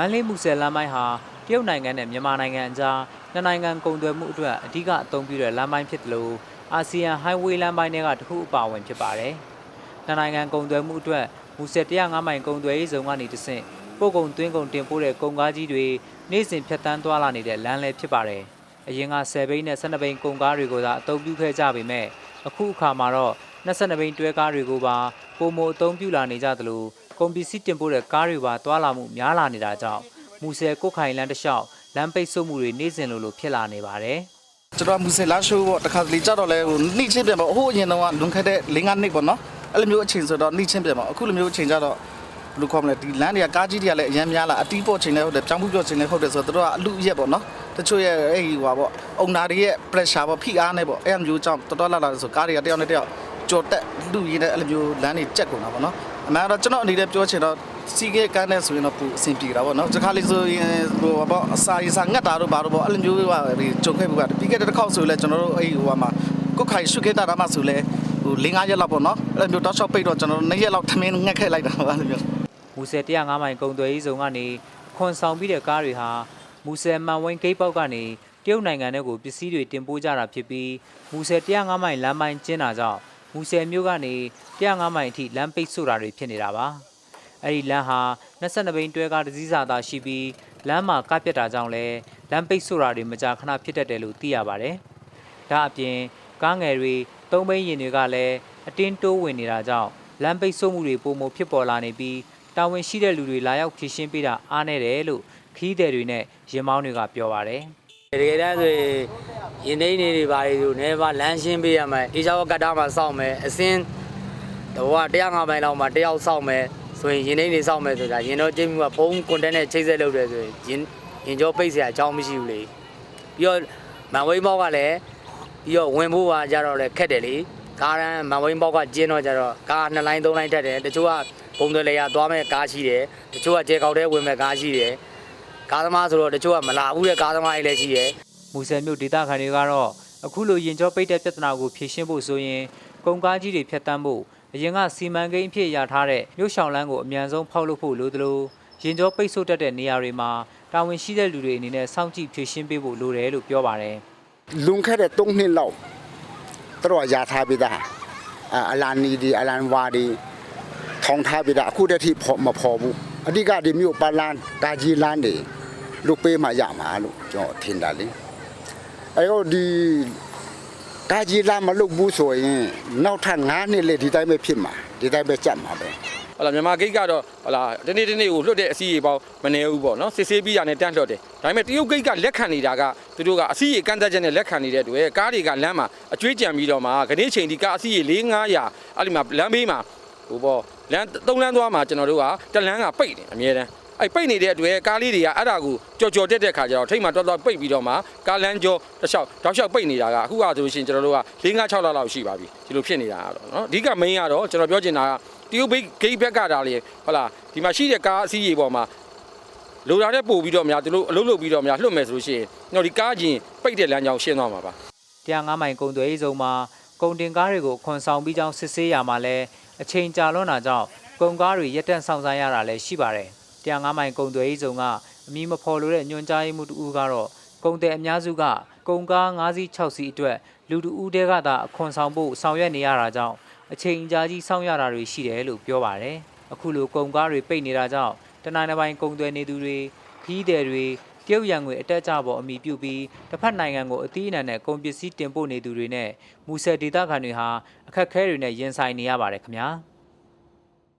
မန္တလေးမူဆယ်လမ်းပိုင်းဟာတရုတ်နိုင်ငံနဲ့မြန်မာနိုင်ငံအကြားနှစ်နိုင်ငံကုန်သွယ်မှုအတွက်အဓိကအသုံးပြုတဲ့လမ်းပိုင်းဖြစ်တယ်လို့အာဆီယံ highway လမ်းပိုင်းတွေကတစ်ခုအပါအဝင်ဖြစ်ပါတယ်။နှစ်နိုင်ငံကုန်သွယ်မှုအတွက်မူဆယ်105မိုင်ကုန်သွယ်ရေးဇုံကနေတဆင့်ပို့ကုန်သွင်းကုန်တင်ပို့တဲ့ကုန်ကားကြီးတွေနေ့စဉ်ဖြတ်တန်းသွားလာနေတဲ့လမ်းလည်းဖြစ်ပါတယ်။အရင်က10ဘိန်းနဲ့12ဘိန်းကုန်ကားတွေကိုသာအသုံးပြုခဲ့ကြပေမဲ့အခုအခါမှာတော့22ဘိန်းတွဲကားတွေကိုပါပုံမအသုံးပြုလာနေကြသလို ကုန်ပစ္စည်းတင်ပို့တဲ့ကားတွေပါသွားလာမှုများလာနေတာကြောင့်မူဆယ်ကုတ်ခိုင်လမ်းတစ်လျှောက်လမ်းပိတ်ဆို့မှုတွေနေ့စဉ်လိုလိုဖြစ်လာနေပါတယ်။ကျွန်တော်မူဆယ်လာရှိုးပေါ့တခါတလေကြတော့လဲဟိုနှိချင်းပြန်ပေါ့ဟိုအရင်တော့လွန်ခဲ့တဲ့၄၅နှစ်ပေါ့နော်အဲ့လိုမျိုးအချိန်ဆိုတော့နှိချင်းပြန်ပေါ့အခုလိုမျိုးအချိန်ကြတော့ဘယ်လိုခေါ်မလဲဒီလမ်းတွေကကားကြီးတွေကလည်းအရင်များလာအတီးပေါ့ချိန်လည်းဟုတ်တယ်ကြောင်မှုပြောချိန်လည်းဟုတ်တယ်ဆိုတော့တို့ကအလူရက်ပေါ့နော်တချို့ရဲ့အဲ့ဟိုပါပေါ့အုံနာတွေရဲ့ pressure ပေါ့ဖိအားနဲ့ပေါ့အဲ့အမျိုးကြောင့်တော်တော်လာလာဆိုကားတွေကတယောက်နဲ့တယောက်ကြော်တက်လူရင်းတဲ့အဲ့လိုမျိုးလမ်းတွေကြက်ကုန်တာပေါ့နော် အမှန်တော့ကျွန်တော်အနေနဲ့ပြောချင်တော့စီးကဲကန်းနဲ့ဆိုရင်တော့ပူအဆင်ပြေတာပေါ့နော်ဒီခါလေးဆိုရင်ဟိုပေါ့အစာရေစာငတ်တာတို့ဘာတို့ပေါ့အဲ့လိုမျိုးဟာကြုံခဲ့ဘူးကပြီးခဲ့တဲ့တစ်ခေါက်ဆိုလဲကျွန်တော်တို့အဲ့ဟိုမှာကုတ်ခိုင်ရှုခဲ့တာမှဆိုလဲဟို၄၅ရက်လောက်ပေါ့နော်အဲ့လိုမျိုးတောက်လျှောက်ပိတ်တော့ကျွန်တော်တို့၂ရက်လောက်ထမင်းငတ်ခဲ့လိုက်တာပေါ့အဲ့လိုမျိုးမူဆယ်105မိုင်ကုန်သွယ်ရေးဇုံကနေအခွန်ဆောင်ပြီးတဲ့ကားတွေဟာမူဆယ်မန်ဝင်းဂိတ်ပေါက်ကနေတရုတ်နိုင်ငံထဲကိုပစ္စည်းတွေတင်ပို့ကြတာဖြစ်ပြီးမူဆယ်105မိုင်လမ်းပိုင်းကျင်းတာကြောင့်မူ ဆယ်မြို့ကနေ105မိုင်အထိလမ်းပိတ်ဆို့တာတွေဖြစ်နေတာပါအဲ့ဒီလမ်းဟာ22ဘိန်းတွဲကားတစ်စီးစာသာရှိပြီးလမ်းမှာကားပြတ်တာကြောင့်လည်းလမ်းပိတ်ဆို့တာတွေမကြာခဏဖြစ်တတ်တယ်လို့သိရပါတယ်ဒါအပြင်ကားငယ်တွေသုံးဘိန်းရင်တွေကလည်းအတင်းတိုးဝင်နေတာကြောင့်လမ်းပိတ်ဆို့မှုတွေပုံမဖြစ်ပေါ်လာနေပြီးတာဝန်ရှိတဲ့လူတွေလာရောက်ဖြည့်ရှင်းပေးတာအားနည်းတယ်လို့ခီးသည်တွေနဲ့ရင်မောင်းတွေကပြောပါတယ် တကယ်တမ်းဆိုရင်ရင်နေနေတွေပါလေဆိုနေပါလမ်းရှင်းပေးရမယ်ဒီချောက်ကတ္တားမှာစောင့်မယ်အစင်းတော့105ပိုင်းလောက်မှာတယောက်စောင့်မယ်ဆိုရင်ရင်နေနေစောင့်မယ်ဆိုတာရင်တော့ကျင်းပြီးမှဖုန်းကွန်တက်နဲ့ချိတ်ဆက်လုပ်တယ်ဆိုရင်ရင်ရင်ကြောပိတ်เสียအကြောင်းမရှိဘူးလေပြီးတော့မန်ဝိန်းဘောက်ကလည်းပြီးတော့ဝင်ဖို့ကကြတော့လည်းခက်တယ်လေကားရန်မန်ဝိန်းဘောက်ကကျင်းတော့ကြတော့ကားနှစ်လိုင်းသုံးလိုင်းတက်တယ်တချို့ကဘုံတွေလေရသွားမဲ့ကားရှိတယ်တချို့ကကျေကောက်တဲ့ဝင်မဲ့ကားရှိတယ် ကားသမားဆိုတော့တချို့ကမလာဘူးတဲ့ကားသမားတွေလည်းရှိတယ်။မူဆယ်မြို့ဒေသခံတွေကတော့အခုလိုရင်ကျောပိတ်တဲ့ပြဿနာကိုဖြေရှင်းဖို့ဆိုရင်ကုန်ကားကြီးတွေဖြတ်တန်းဖို့အရင်ကစီမံကိန်းအဖြစ်ရထားတဲ့မြို့ရှောင်လန်းကိုအမြန်ဆုံးဖောက်လုပ်ဖို့လိုသလိုရင်ကျောပိတ်ဆို့တတ်တဲ့နေရာတွေမှာတာဝန်ရှိတဲ့လူတွေအနေနဲ့စောင့်ကြည့်ဖြေရှင်းပေးဖို့လိုတယ်လို့ပြောပါတယ်။လွန်ခဲ့တဲ့3နှစ်လောက်သူတို့ကယာထားပြီးသားအာအလန်နီဒီအလန်ဝါဒီထောင်ထားပြီးသားအခုတည်းထိဖော်မဖော်ဘူးအဓိကဒီမြို့ပလန်ကာကြီးလန်းတွေ လူပေးမှရမှာလို့ကျွန်တော်ထင်တာလေအဲတော့ဒီကာကြီးလန်းမလုပ်ဘူးဆိုရင်နောက်ထပ်9နှစ်လေဒီတိုင်းပဲဖြစ်မှာဒီတိုင်းပဲကြက်မှာပဲဟလာမြန်မာဂိတ်ကတော့ဟလာတနေ့တနေ့ကိုလွတ်တဲ့အစီအပေါင်းမနေဘူးပေါ့နော်စစ်ဆေးပြီးရနဲ့တန့်လွတ်တယ်ဒါပေမဲ့တရုတ်ဂိတ်ကလက်ခံနေတာကသူတို့ကအစီအကန့်သက်ချက်နဲ့လက်ခံနေတဲ့တွေ့ကားတွေကလမ်းမှာအကျွေးကြံပြီးတော့မှခဏချိန်ဒီကားအစီ4 500အဲ့ဒီမှာလမ်းဘေးမှာဟိုပေါ့လမ်းသုံးလမ်းသွားမှာကျွန်တော်တို့ကတလမ်းကပိတ်တယ်အမြဲတမ်း အဲ့ပိတ်နေတဲ့အတွက်ကားလေးတွေကအဲ့ဒါကိုကြော်ကြော်တက်တဲ့ခါကျတော့ထိတ်မှတော်တော်ပိတ်ပြီးတော့မှကားလမ်းကျော်တစ်လျှောက်တောက်လျှောက်ပိတ်နေတာကအခုကဆိုလို့ရှိရင်ကျွန်တော်တို့က၄၅6လလောက်ရှိပါပြီဒီလိုဖြစ်နေတာကတော့နော်အဓိက main ကတော့ကျွန်တော်ပြောချင်တာကတရုတ်ဘိတ်ဂိတ်ဘက်ကတာလေဟုတ်လားဒီမှာရှိတဲ့ကားအစီးရေပေါ်မှာလိုတာတဲ့ပို့ပြီးတော့များသူတို့အလုပ်လုပ်ပြီးတော့များလွတ်မယ်ဆိုလို့ရှိရင်တော့ဒီကားချင်းပိတ်တဲ့လမ်းကြောင်းရှင်းသွားမှာပါ105မိုင်ကုန်သွယ်ရေးဇုံမှာကုန်တင်ကားတွေကိုခွန်ဆောင်ပြီးကြောင်းစစ်ဆေးရမှာလဲအချိန်ကြာလွန်းတာကြောင့်ကုန်ကားတွေရက်တန့်ဆောင်ဆိုင်ရတာလည်းရှိပါတယ် 105မိုင်ကုန်သွယ်ရေးဇုံကအမီမဖော်လို့တဲ့ညွှန်ကြားရေးမှူးတူကတော့ကုန်တယ်အများစုကကုန်ကား9စီး6စီးအတွက်လူတူဦးတဲကသာအခွန်ဆောင်ဖို့ဆောင်ရွက်နေရတာကြောင့်အချိန်ကြာကြီးစောင့်ရတာတွေရှိတယ်လို့ပြောပါတယ်အခုလိုကုန်ကားတွေပိတ်နေတာကြောင့်တနင်္လာပိုင်းကုန်သွယ်နေသူတွေခီးသည်တွေတရုတ်ရန်ငွေအတက်အကျပေါ်အမိပြုပြီးတစ်ဖက်နိုင်ငံကိုအသီးအနှံနဲ့ကုန်ပစ္စည်းတင်ပို့နေသူတွေနဲ့မူဆယ်ဒေသခံတွေဟာအခက်အခဲတွေနဲ့ရင်ဆိုင်နေရပါတယ်ခင်ဗျာ။